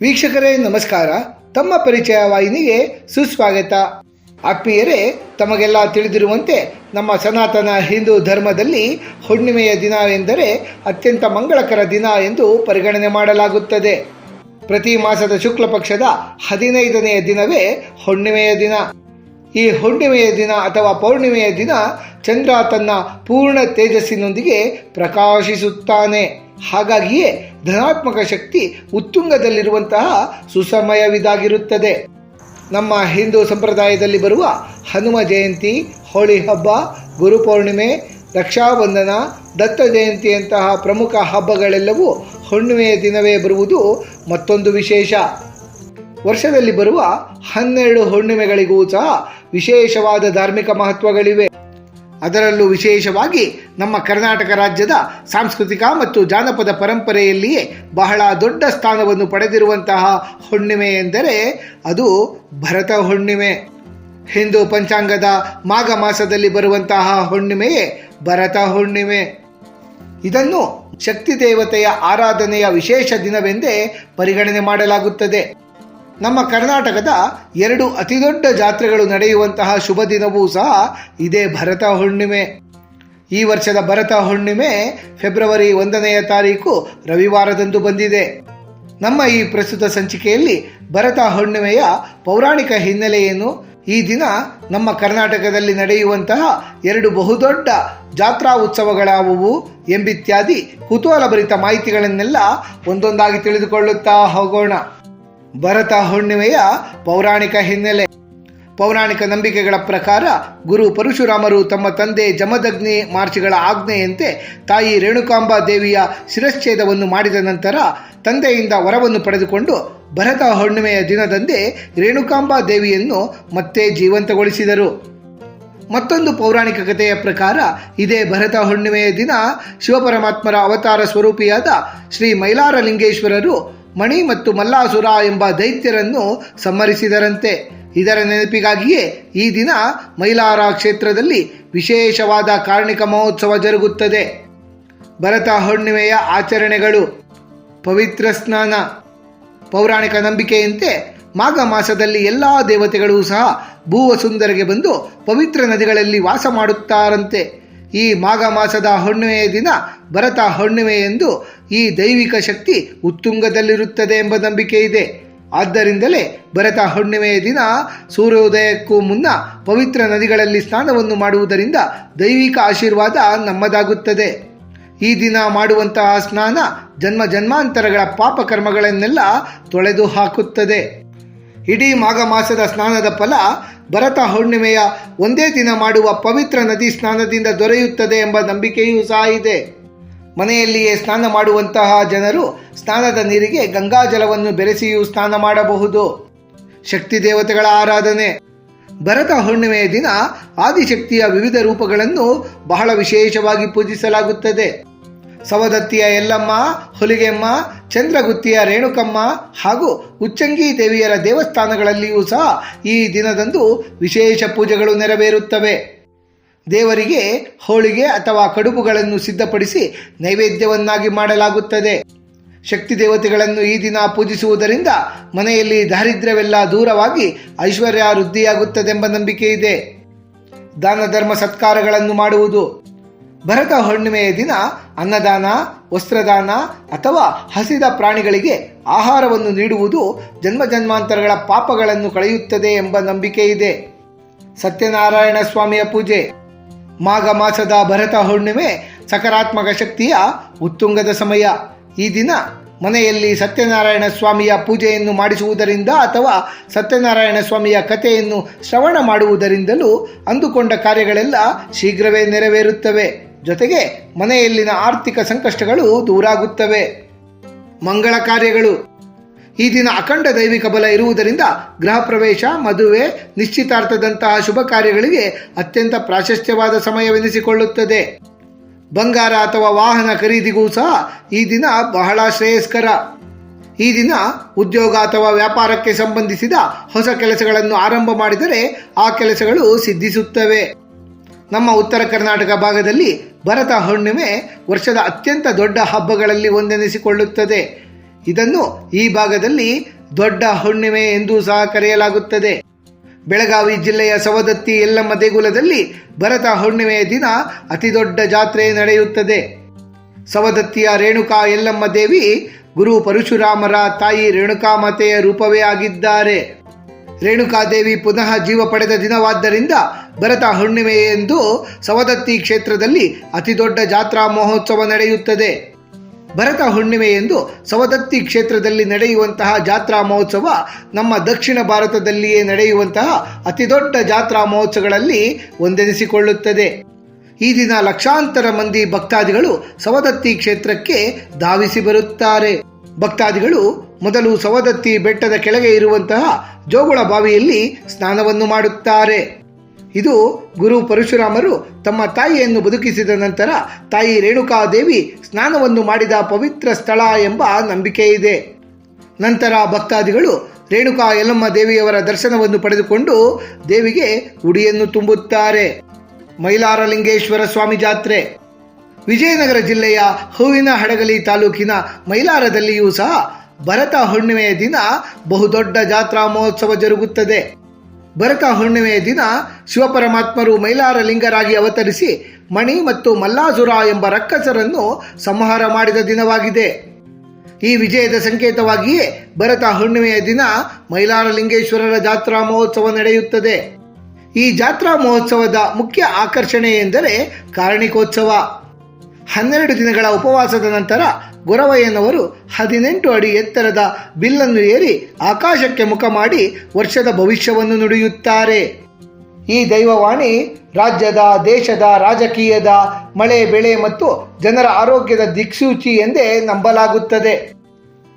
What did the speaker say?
ವೀಕ್ಷಕರೇ, ನಮಸ್ಕಾರ. ತಮ್ಮ ಪರಿಚಯ ವಾಹಿನಿಗೆ ಸುಸ್ವಾಗತ. ಆತ್ಮೀಯರೇ, ತಮಗೆಲ್ಲ ತಿಳಿದಿರುವಂತೆ ನಮ್ಮ ಸನಾತನ ಹಿಂದೂ ಧರ್ಮದಲ್ಲಿ ಹುಣ್ಣಿಮೆಯ ದಿನ ಎಂದರೆ ಅತ್ಯಂತ ಮಂಗಳಕರ ದಿನ ಎಂದು ಪರಿಗಣನೆ ಮಾಡಲಾಗುತ್ತದೆ. ಪ್ರತಿ ಮಾಸದ ಶುಕ್ಲ ಪಕ್ಷದ ಹದಿನೈದನೆಯ ದಿನವೇ ಹುಣ್ಣಿಮೆಯ ದಿನ. ಈ ಹುಣ್ಣಿಮೆಯ ದಿನ ಅಥವಾ ಪೌರ್ಣಿಮೆಯ ದಿನ ಚಂದ್ರ ತನ್ನ ಪೂರ್ಣ ತೇಜಸ್ಸಿನೊಂದಿಗೆ ಪ್ರಕಾಶಿಸುತ್ತಾನೆ. ಹಾಗಾಗಿಯೇ ಧನಾತ್ಮಕ ಶಕ್ತಿ ಉತ್ತುಂಗದಲ್ಲಿರುವಂತಹ ಸುಸಮಯವಿದಾಗಿರುತ್ತದೆ. ನಮ್ಮ ಹಿಂದೂ ಸಂಪ್ರದಾಯದಲ್ಲಿ ಬರುವ ಹನುಮ ಜಯಂತಿ, ಹೋಳಿ ಹಬ್ಬ ಗುರುಪೌರ್ಣಿಮೆ ರಕ್ಷಾಬಂಧನ, ದತ್ತ ಜಯಂತಿಯಂತಹ ಪ್ರಮುಖ ಹಬ್ಬಗಳೆಲ್ಲವೂ ಹುಣ್ಣಿಮೆಯ ದಿನವೇ ಬರುವುದು ಮತ್ತೊಂದು ವಿಶೇಷ. ವರ್ಷದಲ್ಲಿ ಬರುವ ಹನ್ನೆರಡು ಹುಣ್ಣಿಮೆಗಳಿಗೂ ಸಹ ವಿಶೇಷವಾದ ಧಾರ್ಮಿಕ ಮಹತ್ವಗಳಿವೆ. ಅದರಲ್ಲೂ ವಿಶೇಷವಾಗಿ ನಮ್ಮ ಕರ್ನಾಟಕ ರಾಜ್ಯದ ಸಾಂಸ್ಕೃತಿಕ ಮತ್ತು ಜಾನಪದ ಪರಂಪರೆಯಲ್ಲಿಯೇ ಬಹಳ ದೊಡ್ಡ ಸ್ಥಾನವನ್ನು ಪಡೆದಿರುವಂತಹ ಹುಣ್ಣಿಮೆ ಎಂದರೆ ಅದು ಭರತ ಹುಣ್ಣಿಮೆ. ಹಿಂದೂ ಪಂಚಾಂಗದ ಮಾಘ ಮಾಸದಲ್ಲಿ ಬರುವಂತಹ ಹುಣ್ಣಿಮೆಯೇ ಭರತ ಹುಣ್ಣಿಮೆ. ಇದನ್ನು ಶಕ್ತಿ ದೇವತೆಯ ಆರಾಧನೆಯ ವಿಶೇಷ ದಿನವೆಂದೇ ಪರಿಗಣನೆ ಮಾಡಲಾಗುತ್ತದೆ. ನಮ್ಮ ಕರ್ನಾಟಕದ ಎರಡು ಅತಿದೊಡ್ಡ ಜಾತ್ರೆಗಳು ನಡೆಯುವಂತಹ ಶುಭ ದಿನವೂ ಸಹ ಇದೇ ಭರತ ಹುಣ್ಣಿಮೆ. ಈ ವರ್ಷದ ಭರತ ಹುಣ್ಣಿಮೆ ಫೆಬ್ರವರಿ ಒಂದನೆಯ ತಾರೀಕು ರವಿವಾರದಂದು ಬಂದಿದೆ. ನಮ್ಮ ಈ ಪ್ರಸ್ತುತ ಸಂಚಿಕೆಯಲ್ಲಿ ಭರತ ಹುಣ್ಣಿಮೆಯ ಪೌರಾಣಿಕ ಹಿನ್ನೆಲೆಯನ್ನು ಈ ದಿನ ನಮ್ಮ ಕರ್ನಾಟಕದಲ್ಲಿ ನಡೆಯುವಂತಹ ಎರಡು ಬಹುದೊಡ್ಡ ಜಾತ್ರಾ ಉತ್ಸವಗಳಾವುವು ಎಂಬಿತ್ಯಾದಿ ಕುತೂಹಲಭರಿತ ಮಾಹಿತಿಗಳನ್ನೆಲ್ಲ ಒಂದೊಂದಾಗಿ ತಿಳಿದುಕೊಳ್ಳುತ್ತಾ ಹೋಗೋಣ. ಭರತ ಹುಣ್ಣಿಮೆಯ ಪೌರಾಣಿಕ ಹಿನ್ನೆಲೆ. ಪೌರಾಣಿಕ ನಂಬಿಕೆಗಳ ಪ್ರಕಾರ ಗುರು ಪರಶುರಾಮರು ತಮ್ಮ ತಂದೆ ಜಮದಗ್ನಿ ಮಾರ್ಚಿಗಳ ಆಜ್ಞೆಯಂತೆ ತಾಯಿ ರೇಣುಕಾಂಬಾ ದೇವಿಯ ಶಿರಚ್ಛೇದವನ್ನು ಮಾಡಿದ ನಂತರ ತಂದೆಯಿಂದ ವರವನ್ನು ಪಡೆದುಕೊಂಡು ಭರತ ಹುಣ್ಣಿಮೆಯ ದಿನದಂದೇ ರೇಣುಕಾಂಬಾ ದೇವಿಯನ್ನು ಮತ್ತೆ ಜೀವಂತಗೊಳಿಸಿದರು. ಮತ್ತೊಂದು ಪೌರಾಣಿಕ ಕಥೆಯ ಪ್ರಕಾರ ಇದೇ ಭರತ ಹುಣ್ಣಿಮೆಯ ದಿನ ಶಿವಪರಮಾತ್ಮರ ಅವತಾರ ಸ್ವರೂಪಿಯಾದ ಶ್ರೀ ಮೈಲಾರಲಿಂಗೇಶ್ವರರು ಮಣಿ ಮತ್ತು ಮಲ್ಲಾಸುರ ಎಂಬ ದೈತ್ಯರನ್ನು ಸಮ್ಮರಿಸಿದರಂತೆ ಇದರ ನೆನಪಿಗಾಗಿಯೇ ಈ ದಿನ ಮೈಲಾರ ಕ್ಷೇತ್ರದಲ್ಲಿ ವಿಶೇಷವಾದ ಕಾರ್ಣಿಕ ಮಹೋತ್ಸವ ಜರುಗುತ್ತದೆ. ಭರತ ಹುಣ್ಣಿಮೆಯ ಆಚರಣೆಗಳು, ಪವಿತ್ರ ಸ್ನಾನ, ಪೌರಾಣಿಕ ನಂಬಿಕೆಯಂತೆ ಮಾಘ ಮಾಸದಲ್ಲಿ ಎಲ್ಲ ದೇವತೆಗಳೂ ಸಹ ಭೂವಸುಂದರಿಗೆ ಬಂದು ಪವಿತ್ರ ನದಿಗಳಲ್ಲಿ ವಾಸ ಮಾಡುತ್ತಾರಂತೆ. ಈ ಮಾಘ ಮಾಸದ ಹುಣ್ಣಿಮೆಯ ದಿನ ಭರತ ಹುಣ್ಣಿಮೆ ಎಂದು ಈ ದೈವಿಕ ಶಕ್ತಿ ಉತ್ತುಂಗದಲ್ಲಿರುತ್ತದೆ ಎಂಬ ನಂಬಿಕೆ ಇದೆ. ಆದ್ದರಿಂದಲೇ ಭರತ ಹುಣ್ಣಿಮೆಯ ದಿನ ಸೂರ್ಯೋದಯಕ್ಕೂ ಮುನ್ನ ಪವಿತ್ರ ನದಿಗಳಲ್ಲಿ ಸ್ನಾನವನ್ನು ಮಾಡುವುದರಿಂದ ದೈವಿಕ ಆಶೀರ್ವಾದ ನಮ್ಮದಾಗುತ್ತದೆ. ಈ ದಿನ ಮಾಡುವಂತಹ ಸ್ನಾನ ಜನ್ಮ ಜನ್ಮಾಂತರಗಳ ಪಾಪಕರ್ಮಗಳನ್ನೆಲ್ಲ ತೊಳೆದು ಹಾಕುತ್ತದೆ. ಇಡೀ ಮಾಘ ಮಾಸದ ಸ್ನಾನದ ಫಲ ಭರತ ಹುಣ್ಣಿಮೆಯ ಒಂದೇ ದಿನ ಮಾಡುವ ಪವಿತ್ರ ನದಿ ಸ್ನಾನದಿಂದ ದೊರೆಯುತ್ತದೆ ಎಂಬ ನಂಬಿಕೆಯೂ ಸಹ ಇದೆ. ಮನೆಯಲ್ಲಿಯೇ ಸ್ನಾನ ಮಾಡುವಂತಹ ಜನರು ಸ್ನಾನದ ನೀರಿಗೆ ಗಂಗಾಜಲವನ್ನು ಬೆರೆಸಿಯೂ ಸ್ನಾನ ಮಾಡಬಹುದು. ಶಕ್ತಿ ದೇವತೆಗಳ ಆರಾಧನೆ. ಭರತ ಹುಣ್ಣಿಮೆಯ ದಿನ ಆದಿಶಕ್ತಿಯ ವಿವಿಧ ರೂಪಗಳನ್ನು ಬಹಳ ವಿಶೇಷವಾಗಿ ಪೂಜಿಸಲಾಗುತ್ತದೆ. ಸವದತ್ತಿಯ ಎಲ್ಲಮ್ಮ, ಹುಲಿಗೆಮ್ಮ, ಚಂದ್ರಗುತ್ತಿಯ ರೇಣುಕಮ್ಮ ಹಾಗೂ ಉಚ್ಚಂಗಿ ದೇವಿಯರ ದೇವಸ್ಥಾನಗಳಲ್ಲಿಯೂ ಸಹ ಈ ದಿನದಂದು ವಿಶೇಷ ಪೂಜೆಗಳು ನೆರವೇರುತ್ತವೆ. ದೇವರಿಗೆ ಹೋಳಿಗೆ ಅಥವಾ ಕಡುಬುಗಳನ್ನು ಸಿದ್ಧಪಡಿಸಿ ನೈವೇದ್ಯವನ್ನಾಗಿ ಮಾಡಲಾಗುತ್ತದೆ. ಶಕ್ತಿ ದೇವತೆಗಳನ್ನು ಈ ದಿನ ಪೂಜಿಸುವುದರಿಂದ ಮನೆಯಲ್ಲಿ ದಾರಿದ್ರ್ಯವೆಲ್ಲ ದೂರವಾಗಿ ಐಶ್ವರ್ಯ ವೃದ್ಧಿಯಾಗುತ್ತದೆಂಬ ನಂಬಿಕೆ ಇದೆ. ದಾನ ಧರ್ಮ ಸತ್ಕಾರಗಳನ್ನು ಮಾಡುವುದು. ಭರತ ಹುಣ್ಣಿಮೆಯ ದಿನ ಅನ್ನದಾನ, ವಸ್ತ್ರದಾನ ಅಥವಾ ಹಸಿದ ಪ್ರಾಣಿಗಳಿಗೆ ಆಹಾರವನ್ನು ನೀಡುವುದು ಜನ್ಮ ಜನ್ಮಾಂತರಗಳ ಪಾಪಗಳನ್ನು ಕಳೆಯುತ್ತದೆ ಎಂಬ ನಂಬಿಕೆ ಇದೆ. ಸತ್ಯನಾರಾಯಣ ಸ್ವಾಮಿಯ ಪೂಜೆ. ಮಾಘ ಮಾಸದ ಭರತ ಹುಣ್ಣಿಮೆ ಸಕಾರಾತ್ಮಕ ಶಕ್ತಿಯ ಉತ್ತುಂಗದ ಸಮಯ. ಈ ದಿನ ಮನೆಯಲ್ಲಿ ಸತ್ಯನಾರಾಯಣ ಸ್ವಾಮಿಯ ಪೂಜೆಯನ್ನು ಮಾಡಿಸುವುದರಿಂದ ಅಥವಾ ಸತ್ಯನಾರಾಯಣ ಸ್ವಾಮಿಯ ಕಥೆಯನ್ನು ಶ್ರವಣ ಮಾಡುವುದರಿಂದಲೂ ಅಂದುಕೊಂಡ ಕಾರ್ಯಗಳೆಲ್ಲ ಶೀಘ್ರವೇ ನೆರವೇರುತ್ತವೆ. ಜೊತೆಗೆ ಮನೆಯಲ್ಲಿನ ಆರ್ಥಿಕ ಸಂಕಷ್ಟಗಳು ದೂರಾಗುತ್ತವೆ. ಮಂಗಳ ಕಾರ್ಯಗಳು. ಈ ದಿನ ಅಖಂಡ ದೈವಿಕ ಬಲ ಇರುವುದರಿಂದ ಗೃಹ ಪ್ರವೇಶ, ಮದುವೆ, ನಿಶ್ಚಿತಾರ್ಥದಂತಹ ಶುಭ ಕಾರ್ಯಗಳಿಗೆ ಅತ್ಯಂತ ಪ್ರಾಶಸ್ತ್ಯವಾದ ಸಮಯವೆನಿಸಿಕೊಳ್ಳುತ್ತದೆ. ಬಂಗಾರ ಅಥವಾ ವಾಹನ ಖರೀದಿಗೂ ಸಹ ಈ ದಿನ ಬಹಳ ಶ್ರೇಯಸ್ಕರ. ಈ ದಿನ ಉದ್ಯೋಗ ಅಥವಾ ವ್ಯಾಪಾರಕ್ಕೆ ಸಂಬಂಧಿಸಿದ ಹೊಸ ಕೆಲಸಗಳನ್ನು ಆರಂಭ ಮಾಡಿದರೆ ಆ ಕೆಲಸಗಳು ಸಿದ್ಧಿಸುತ್ತವೆ. ನಮ್ಮ ಉತ್ತರ ಕರ್ನಾಟಕ ಭಾಗದಲ್ಲಿ ಭರತ ಹುಣ್ಣಿಮೆ ವರ್ಷದ ಅತ್ಯಂತ ದೊಡ್ಡ ಹಬ್ಬಗಳಲ್ಲಿ ಒಂದೆನಿಸಿಕೊಳ್ಳುತ್ತದೆ. ಇದನ್ನು ಈ ಭಾಗದಲ್ಲಿ ದೊಡ್ಡ ಹುಣ್ಣಿಮೆ ಎಂದು ಸಹ ಕರೆಯಲಾಗುತ್ತದೆ. ಬೆಳಗಾವಿ ಜಿಲ್ಲೆಯ ಸವದತ್ತಿ ಎಲ್ಲಮ್ಮ ದೇಗುಲದಲ್ಲಿ ಭರತ ಹುಣ್ಣಿಮೆಯ ದಿನ ಅತಿ ದೊಡ್ಡ ಜಾತ್ರೆ ನಡೆಯುತ್ತದೆ. ಸವದತ್ತಿಯ ರೇಣುಕಾ ಎಲ್ಲಮ್ಮ ದೇವಿ ಗುರು ಪರಶುರಾಮರ ತಾಯಿ ರೇಣುಕಾ ಮಾತೆಯ ರೂಪವೇ ಆಗಿದ್ದಾರೆ. ರೇಣುಕಾದೇವಿ ಪುನಃ ಜೀವ ಪಡೆದ ದಿನವಾದ್ದರಿಂದ ಭರತ ಹುಣ್ಣಿಮೆ ಎಂದು ಸವದತ್ತಿ ಕ್ಷೇತ್ರದಲ್ಲಿ ಅತಿದೊಡ್ಡ ಜಾತ್ರಾ ಮಹೋತ್ಸವ ನಡೆಯುತ್ತದೆ. ಭರತ ಹುಣ್ಣಿಮೆ ಎಂದು ಸವದತ್ತಿ ಕ್ಷೇತ್ರದಲ್ಲಿ ನಡೆಯುವಂತಹ ಜಾತ್ರಾ ಮಹೋತ್ಸವ ನಮ್ಮ ದಕ್ಷಿಣ ಭಾರತದಲ್ಲಿಯೇ ನಡೆಯುವಂತಹ ಅತಿದೊಡ್ಡ ಜಾತ್ರಾ ಮಹೋತ್ಸವಗಳಲ್ಲಿ ಒಂದೆನಿಸಿಕೊಳ್ಳುತ್ತದೆ. ಈ ದಿನ ಲಕ್ಷಾಂತರ ಮಂದಿ ಭಕ್ತಾದಿಗಳು ಸವದತ್ತಿ ಕ್ಷೇತ್ರಕ್ಕೆ ಧಾವಿಸಿ ಬರುತ್ತಾರೆ. ಭಕ್ತಾದಿಗಳು ಮೊದಲು ಸವದತ್ತಿ ಬೆಟ್ಟದ ಕೆಳಗೆ ಇರುವಂತಹ ಜೋಗುಳ ಬಾವಿಯಲ್ಲಿ ಸ್ನಾನವನ್ನು ಮಾಡುತ್ತಾರೆ. ಇದು ಗುರು ಪರಶುರಾಮರು ತಮ್ಮ ತಾಯಿಯನ್ನು ಬದುಕಿಸಿದ ನಂತರ ತಾಯಿ ರೇಣುಕಾದೇವಿ ಸ್ನಾನವನ್ನು ಮಾಡಿದ ಪವಿತ್ರ ಸ್ಥಳ ಎಂಬ ನಂಬಿಕೆ ಇದೆ. ನಂತರ ಭಕ್ತಾದಿಗಳು ರೇಣುಕಾ ಯಲ್ಲಮ್ಮ ದೇವಿಯವರ ದರ್ಶನವನ್ನು ಪಡೆದುಕೊಂಡು ದೇವಿಗೆ ಉಡಿಯನ್ನು ತುಂಬುತ್ತಾರೆ. ಮೈಲಾರಲಿಂಗೇಶ್ವರ ಸ್ವಾಮಿ ಜಾತ್ರೆ. ವಿಜಯನಗರ ಜಿಲ್ಲೆಯ ಹೂವಿನ ಹಡಗಲಿ ತಾಲೂಕಿನ ಮೈಲಾರದಲ್ಲಿಯೂ ಸಹ ಭರತ ಹುಣ್ಣಿಮೆಯ ದಿನ ಬಹುದೊಡ್ಡ ಜಾತ್ರಾ ಮಹೋತ್ಸವ ಜರುಗುತ್ತದೆ. ಭರತ ಹುಣ್ಣಿಮೆಯ ದಿನ ಶಿವಪರಮಾತ್ಮರು ಮೈಲಾರ ಲಿಂಗರಾಗಿ ಅವತರಿಸಿ ಮಣಿ ಮತ್ತು ಮಲ್ಲಾಸುರ ಎಂಬ ರಕ್ಕಸರನ್ನು ಸಂಹಾರ ಮಾಡಿದ ದಿನವಾಗಿದೆ. ಈ ವಿಜಯದ ಸಂಕೇತವಾಗಿಯೇ ಭರತ ಹುಣ್ಣಿಮೆಯ ದಿನ ಮೈಲಾರ ಲಿಂಗೇಶ್ವರರ ಜಾತ್ರಾ ಮಹೋತ್ಸವ ನಡೆಯುತ್ತದೆ. ಈ ಜಾತ್ರಾ ಮಹೋತ್ಸವದ ಮುಖ್ಯ ಆಕರ್ಷಣೆ ಎಂದರೆ ಕಾರಣಿಕೋತ್ಸವ. ಹನ್ನೆರಡು ದಿನಗಳ ಉಪವಾಸದ ನಂತರ ಗೊರವಯ್ಯನವರು ಹದಿನೆಂಟು ಅಡಿ ಎತ್ತರದ ಬಿಲ್ಲನ್ನು ಏರಿ ಆಕಾಶಕ್ಕೆ ಮುಖ ಮಾಡಿ ವರ್ಷದ ಭವಿಷ್ಯವನ್ನು ನುಡಿಯುತ್ತಾರೆ. ಈ ದೈವವಾಣಿ ರಾಜ್ಯದ, ದೇಶದ, ರಾಜಕೀಯದ, ಮಳೆ, ಬೆಳೆ ಮತ್ತು ಜನರ ಆರೋಗ್ಯದ ದಿಕ್ಸೂಚಿ ಎಂದೇ ನಂಬಲಾಗುತ್ತದೆ.